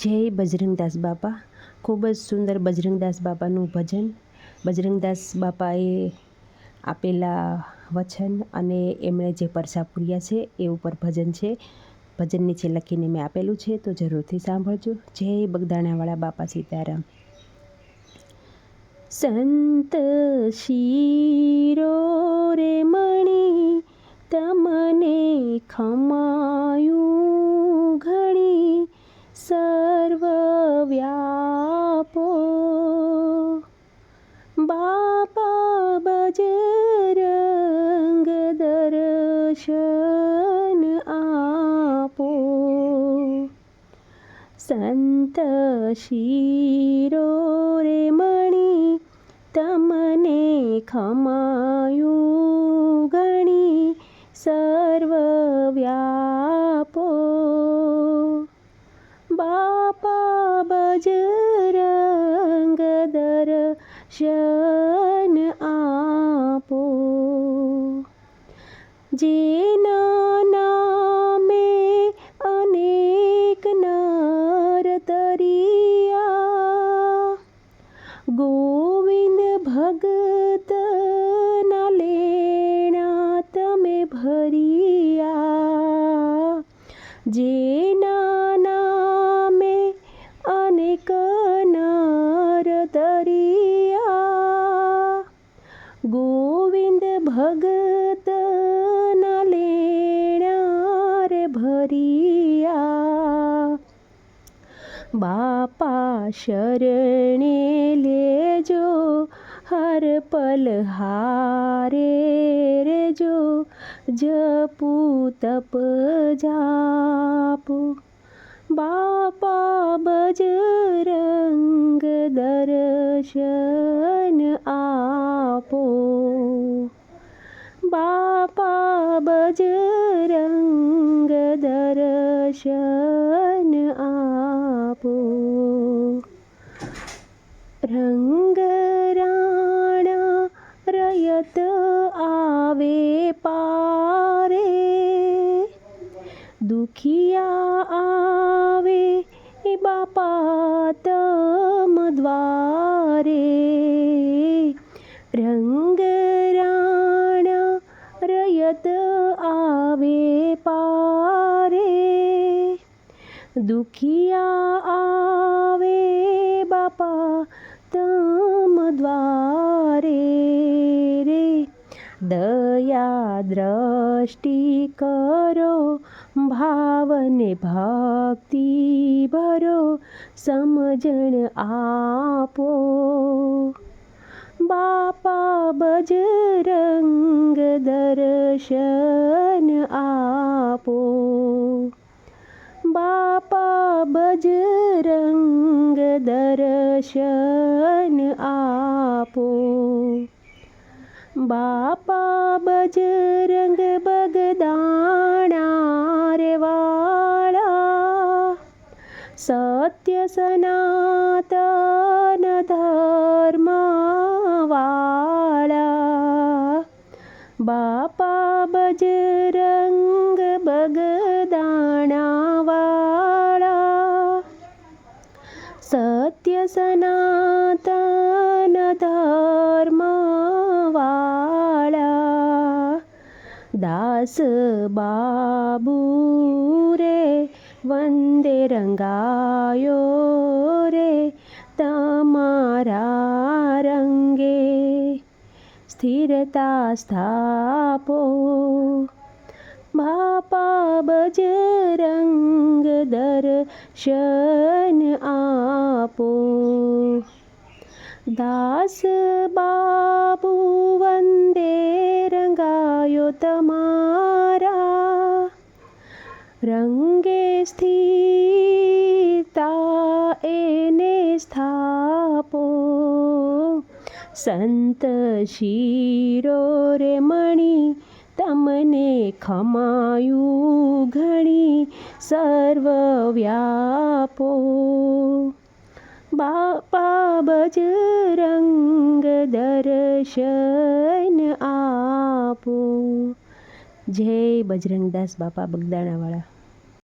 જય બજરંગદાસ બાપા. ખૂબ જ સુંદર બજરંગદાસ બાપાનું ભજન. બજરંગદાસ બાપાએ આપેલા વચન અને એમણે જે પરસા પૂર્યા છે એ ઉપર ભજન છે. ભજન નીચે લખીને મેં આપેલું છે, તો જરૂરથી સાંભળજો. જય બગદાણાવાળા બાપા સીતારામ. સંત શીરો રે મણી, તમને ખમાયું સંત શિરો રે મણી તમને ખમાયું ગણી સર્વ વ્યાપો બાપા બજરંગ દર્શન આપો. જેના જેના નામે અનેક નર તરિયા ગોવિંદ ભગત ના લેણા રે ભરિયા. બાપા શરણે લેજો હર પલ હારે રેજો. જપુ તપ જાપો બાપા બજરંગ દર્શન આપો બાપા બજરંગ દર્શન આપો રંગ દુખિયા આવે એ બાપા તમ દ્વારે. રંગ રાણા રયત આવે પારે. દુખિયા આવે બાપા તમ દ્વારે રે. દયા દ્રષ્ટિ કરો ભાવને ભક્તિ ભરો સમજણ આપો. બાપા બજરંગ દર્શન આપો. બાપા બજરંગ દર્શન આપો. બાપા સનાતન ધર્મ વાળા બાપા બજરંગ બગદાણાવાળા સત્ય સનાતન ધર્મવાળા દાસ બાબુ રે વંદે રંગાયો રે તમારા રંગે સ્થિરતા સ્થાપો બાપા બજરંગ દર્શન આપો દાસ બાબુ સંત શીરો રે મણી તમને ખમાયું ઘણી સર્વ વ્યાપો બાપા બજરંગ દર્શન આપો. જય બજરંગદાસ બાપા બગદાણાવાળા.